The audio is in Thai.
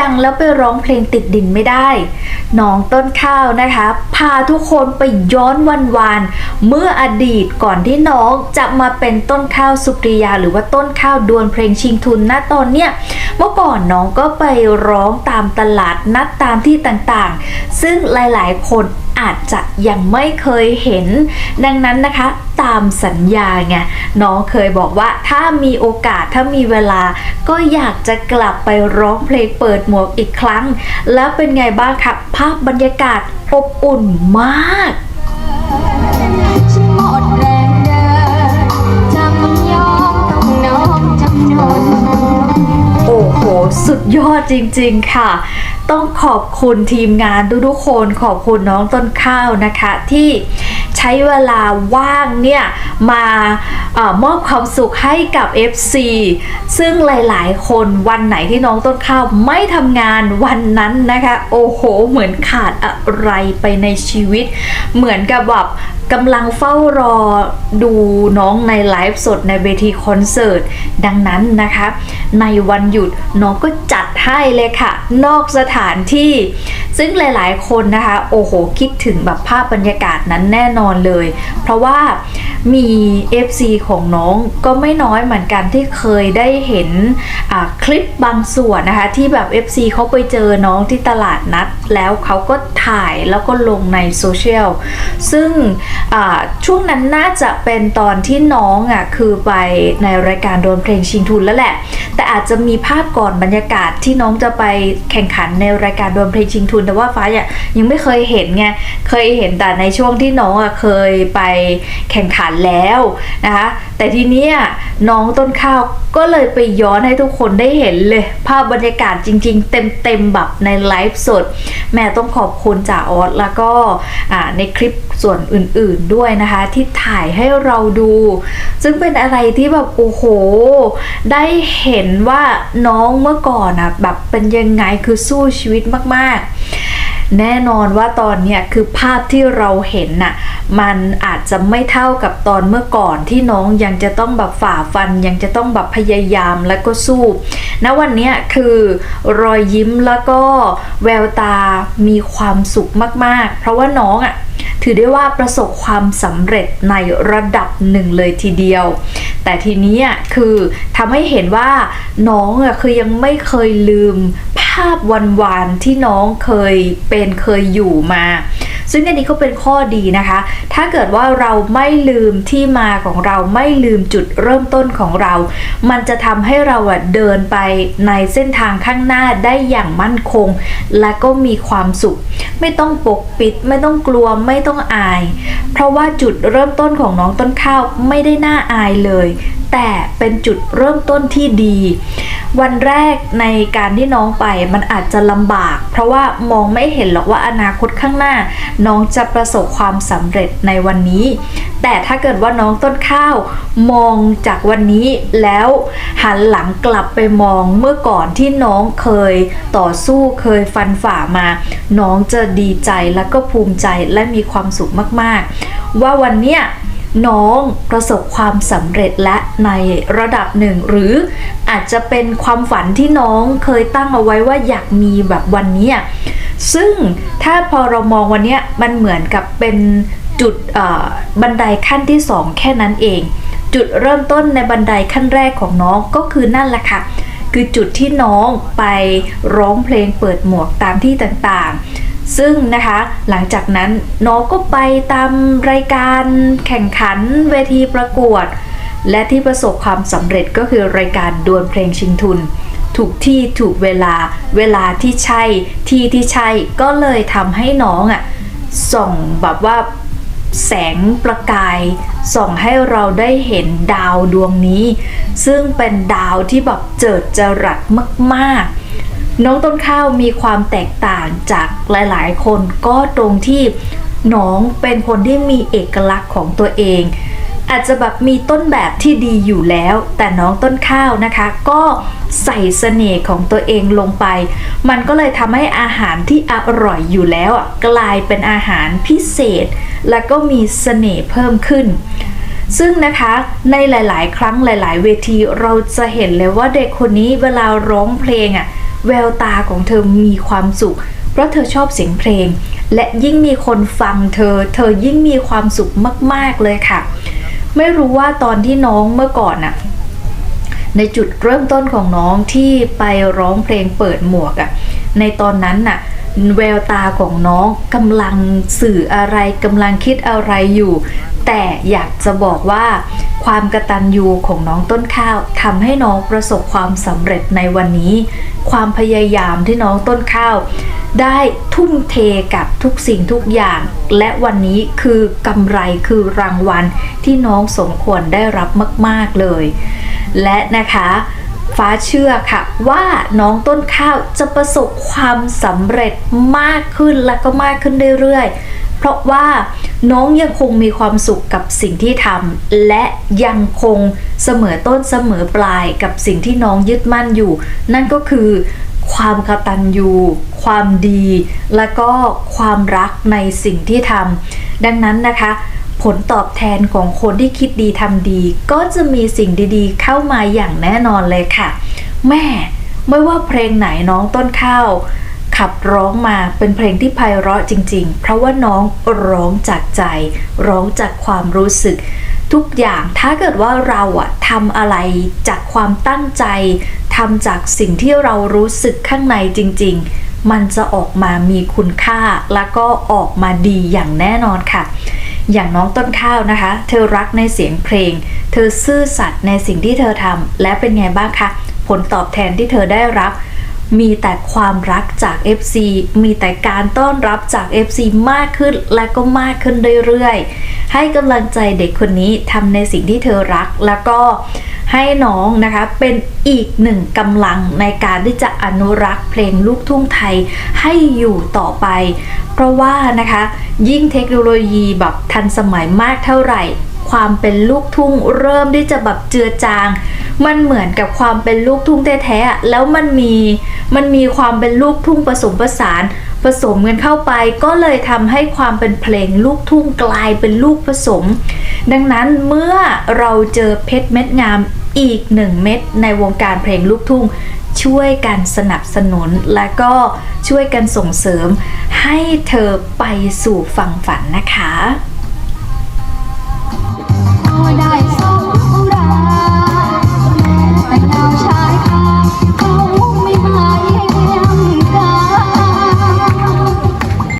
ดังแล้วไปร้องเพลงติดดินไม่ได้ น้องต้นข้าวนะคะ พาทุกคนไปย้อนวันวานเมื่ออดีตก่อนที่น้องจะมาเป็นต้นข้าวสุปริยา หรือว่าต้นข้าวดวลเพลงชิงทุนณตอนเนี้ยเมื่อก่อนน้องก็ไปร้องตามตลาดนัดตามที่ต่างๆ ซึ่งหลายๆ คนอาจจะยังไม่เคยเห็น ดังนั้นนะคะตามสัญญาไงน้องเคยบอกว่าถ้ามีโอกาสถ้ามีเวลา ก็อยากจะกลับไปร้องเพลงเปิดหมวกอีกครั้ง แล้วเป็นไงบ้างคะาพบรรยากาศอบอุ่นมาก สุดยอดจริงๆค่ะ ต้องขอบคุณทีมงานทุกๆคนขอบคุณน้องต้นข้าวนะคะ ที่ใช้เวลาว่างเนี่ย มาออมอบความสุขให้กับ FC ซึ่งหลายๆ คนวันไหนที่น้องต้นข้าวไม่ทำงานวันนั้นนะคะ โอ้โห เหมือนขาดอะไรไปในชีวิต เหมือนกับแบบกำลังเฝ้ารอดูน้องในไลฟ์สดในเวทีคอนเสิร์ต ดังนั้นนะคะ ในวันหยุดน้องก็จัดให้เลยค่ะ นอกสถานที่ ซึ่งหลายๆ คนนะคะ โอ้โห คิดถึงแบบภาพบรรยากาศนั้นแน่นอนเลย เพราะว่ามี FC ของน้องก็ไม่น้อยเหมือนกันที่เคยได้เห็นคลิปบางส่วนนะคะ ที่แบบ FC เขาไปเจอน้องที่ตลาดนัด แล้วเขาก็ถ่ายแล้วก็ลงในโซเชียลซึ่งช่วงนั้นน่าจะเป็นตอนที่น้องอะคือไปในรายการโดนเพลงชิงทุนแล้วแหละ แต่อาจจะมีภาพก่อนบรรยากาศที่น้องจะไปแข่งขันในรายการโดนเพลงชิงทุน แต่ว่าฟ้ายยังไม่เคยเห็นไงเคยเห็นแต่ในช่วงที่น้องอะเคยไปแข่งขันแล้วนะคะแต่ทีเนี้ยน้องต้นข้าวก็เลยไปย้อนให้ทุกคนได้เห็นเลย ภาพบรรยากาศจริง ๆ เต็มๆแบบในไลฟ์สด แม่ต้องขอบคุณจ่าออสแล้วก็ในคลิปส่วนอื่นๆด้วยนะคะ ที่ถ่ายให้เราดู ซึ่งเป็นอะไรที่แบบโอ้โห ได้เห็นว่าน้องเมื่อก่อนอะแบบเป็นยังไงคือสู้ชีวิตมากๆ แน่นอนว่าตอนเนี้ยคือภาพที่เราเห็นน่ะมันอาจจะไม่เท่ากับตอนเมื่อก่อนที่น้องยังจะต้องแบบฝ่าฟัน ยังจะต้องแบบพยายามแล้วก็สู้ณวันเนี้ยคือรอยยิ้มแล้วก็แววตามีความสุขมากๆ เพราะว่าน้องอะ ถือได้ว่าประสบความสำเร็จในระดับหนึ่งเลยทีเดียว แต่ทีนี้คือทำให้เห็นว่าน้องอะคือยังไม่เคยลืมภาพวันวานๆที่น้องเคยเป็นเคยอยู่มา ซึ่งอันนี้ก็เป็นข้อดีนะคะ ถ้าเกิดว่าเราไม่ลืมที่มาของเราไม่ลืมจุดเริ่มต้นของเรา มันจะทำให้เราเดินไปในเส้นทางข้างหน้าได้อย่างมั่นคง และก็มีความสุข ไม่ต้องปกปิด ไม่ต้องกลัวไม่ต้องอาย เพราะว่าจุดเริ่มต้นของน้องต้นข้าวไม่ได้น่าอายเลย แต่เป็นจุดเริ่มต้นที่ดี วันแรกในการที่น้องไปมันอาจจะลำบาก เพราะว่ามองไม่เห็นหรอกว่าอนาคตข้างหน้า น้องจะประสบความสำเร็จในวันนี้ แต่ถ้าเกิดว่าน้องต้นข้าวมองจากวันนี้แล้วหันหลังกลับไปมองเมื่อก่อนที่น้องเคยต่อสู้เคยฟันฝ่ามา น้องจะดีใจและก็ภูมิใจและมีความสุขมาก ๆ ว่าวันเนี้ย น้องประสบความสำเร็จและในระดับหนึ่ง หรืออาจจะเป็นความฝันที่น้องเคยตั้งเอาไว้ว่าอยากมีแบบวันนี้ ซึ่งถ้าพอเรามองวันนี้มันเหมือนกับเป็นจุดบันไดขั้นที่สองแค่นั้นเอง จุดเริ่มต้นในบันไดขั้นแรกของน้องก็คือนั่นแหละค่ะ คือจุดที่น้องไปร้องเพลงเปิดหมวกตามที่ต่างๆ ซึ่งนะคะหลังจากนั้นน้องก็ไปตามรายการแข่งขันเวทีประกวด และที่ประสบความสำเร็จก็คือรายการดวลเพลงชิงทุน ถูกที่ถูกเวลาเวลาที่ใช่ที่ที่ใช่ก็เลยทำให้น้องอะ่ะส่องแบบว่าแสงประกาย ส่องให้เราได้เห็นดาวดวงนี้ ซึ่งเป็นดาวที่แบบเจิดจรัสมากๆ น้องต้นข้าวมีความแตกต่างจากหลายๆ คนก็ตรงที่น้องเป็นคนที่มีเอกลักษณ์ของตัวเอง อาจจะแบบมีต้นแบบที่ดีอยู่แล้ว แต่น้องต้นข้าวนะคะ ก็ใส่เสน่ห์ของตัวเองลงไป มันก็เลยทำให้อาหารที่อร่อยอยู่แล้วกลายเป็นอาหารพิเศษ และก็มีเสน่ห์เพิ่มขึ้นซึ่งนะคะในหลาย ๆ ครั้งหลาย ๆ เวทีเราจะเห็นเลยว่าเด็กคนนี้เวลาร้องเพลงอะ แววตาของเธอมีความสุข เพราะเธอชอบเสียงเพลง และยิ่งมีคนฟังเธอ เธอยิ่งมีความสุขมาก ๆ เลยค่ะ ไม่รู้ว่าตอนที่น้องเมื่อก่อนน่ะในจุดเริ่มต้นของน้องที่ไปร้องเพลงเปิดหมวกอะในตอนนั้นน่ะ แววตาของน้องกำลังสื่ออะไรกำลังคิดอะไรอยู่ แต่อยากจะบอกว่าความกระตันยูของน้องต้นข้าวทำให้น้องประสบความสำเร็จในวันนี้ ความพยายามที่น้องต้นข้าว ได้ทุ่มเทกับทุกสิ่งทุกอย่าง และวันนี้คือกำไรคือรางวัลที่น้องสมควรได้รับมาก ๆเลย และนะคะ ฟ้าเชื่อค่ะว่าน้องต้นข้าวจะประสบความสำเร็จมากขึ้นและก็มากขึ้นเรื่อยๆ เพราะว่าน้องยังคงมีความสุขกับสิ่งที่ทำและยังคงเสมอต้นเสมอปลายกับสิ่งที่น้องยึดมั่นอยู่ นั่นก็คือความกตัญญูความดี และก็ความรักในสิ่งที่ทำดังนั้นนะคะ ผลตอบแทนของคนที่คิดดีทำดี ก็จะมีสิ่งดีๆ เข้ามาอย่างแน่นอนเลยค่ะ แม่ไม่ว่าเพลงไหนน้องต้นข้าวขับร้องมาเป็นเพลงที่ไพเราะจริง ๆ เพราะว่าน้องร้องจากใจ ร้องจากความรู้สึก ทุกอย่างถ้าเกิดว่าเราอะทำอะไรจากความตั้งใจทำจากสิ่งที่เรารู้สึกข้างในจริง ๆ มันจะออกมามีคุณค่า แล้วก็ออกมาดีอย่างแน่นอนค่ะ อย่างน้องต้นข้าวนะคะ เธอรักในเสียงเพลง เธอซื่อสัตย์ในสิ่งที่เธอทำและเป็นไงบ้างคะผลตอบแทนที่เธอได้รับ มีแต่ความรักจาก FC มีแต่การต้อนรับจาก FC มากขึ้นและก็มากขึ้นเรื่อยๆ ให้กำลังใจเด็กคนนี้ทำในสิ่งที่เธอรักแล้วก็ ให้น้องนะคะเป็นอีกหนึ่งกำลังในการที่จะอนุรักษ์เพลงลูกทุ่งไทยให้อยู่ต่อไป เพราะว่านะคะยิ่งเทคโนโลยีแบบทันสมัยมากเท่าไหร่ ความเป็นลูกทุ่งเริ่มที่จะแบบเจือจาง มันเหมือนกับความเป็นลูกทุ่งแท้ๆแล้วมันมีมันมีความเป็นลูกทุ่งผสมผสานผสมกันเข้าไปก็เลยทำให้ความเป็นเพลงลูกทุ่งกลายเป็นลูกผสม ดังนั้นเมื่อเราเจอเพชรเม็ดงาม อีกหนึ่งเม็ดในวงการเพลงลูกทุ่ง ช่วยกันสนับสนุนและก็ช่วยกันส่งเสริม ให้เธอไปสู่ฝั่งฝันนะคะได้